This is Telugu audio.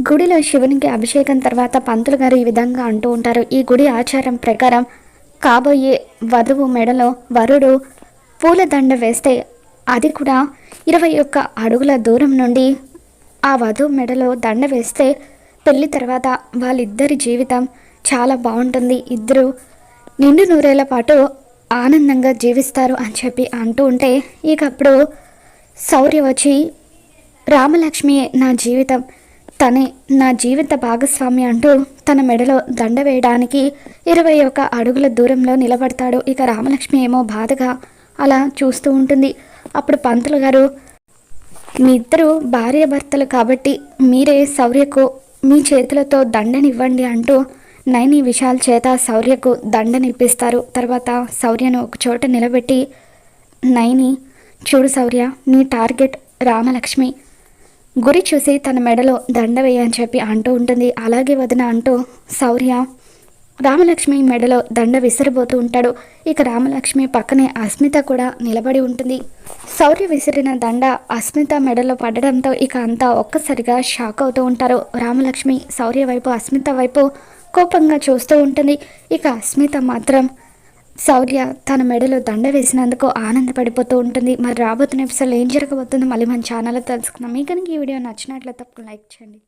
గుడిలో శివునికి అభిషేకం తర్వాత పంతులు గారు ఈ విధంగా అంటూ ఉంటారు. ఈ గుడి ఆచారం ప్రకారం కాబోయే వధువు మెడలో వరుడు పూలదండ వేస్తే అది కూడా ఇరవై ఒక్క అడుగుల దూరం నుండి ఆ వధువు మెడలో దండ వేస్తే పెళ్ళి తర్వాత వాళ్ళిద్దరి జీవితం చాలా బాగుంటుంది. ఇద్దరు నిండు నూరేళ్ళ పాటు ఆనందంగా జీవిస్తారు అని చెప్పి అంటూ ఉంటే ఇకప్పుడు సౌర్య శౌర్య వచ్చి రామలక్ష్మి నా జీవితం తనే నా జీవిత భాగస్వామి అంటూ తన మెడలో దండ వేయడానికి ఇరవై ఒక అడుగుల దూరంలో నిలబడతాడు. ఇక రామలక్ష్మి ఏమో బాధగా అలా చూస్తూ ఉంటుంది. అప్పుడు పంతులు గారు మీ ఇద్దరు భార్యాభర్తలు కాబట్టి మీరే శౌర్యకు మీ చేతులతో దండనివ్వండి అంటూ నైని విశాల్ చేత శౌర్యకు దండనిప్పిస్తారు. తర్వాత శౌర్యను ఒక చోట నిలబెట్టి నైని చూడు శౌర్య నీ టార్గెట్ రామలక్ష్మి. గురి చూసి తన మెడలో దండ వేయని చెప్పి అంటూ ఉంటుంది. అలాగే వదిన అంటూ శౌర్య రామలక్ష్మి మెడలో దండ విసిరిపోతూ ఉంటాడు. ఇక రామలక్ష్మి పక్కనే అస్మిత కూడా నిలబడి ఉంటుంది. శౌర్య విసిరిన దండ అస్మిత మెడలో పడడంతో ఇక అంతా ఒక్కసారిగా షాక్ అవుతూ ఉంటారు. రామలక్ష్మి శౌర్య వైపు అస్మిత వైపు కోపంగా చూస్తూ ఉంటుంది. ఇక అస్మిత మాత్రం శౌర్య తన మెడలో దండ వేసినందుకు ఆనందపడిపోతూ ఉంటుంది. మరి రాబోతున్న ఎపిసోడ్లో ఏం జరగబోతుందో మళ్ళీ మన ఛానల్లో తెలుసుకుందాం. మీకు కనుక ఈ వీడియో నచ్చినట్లయితే తప్పకుండా లైక్ చేయండి.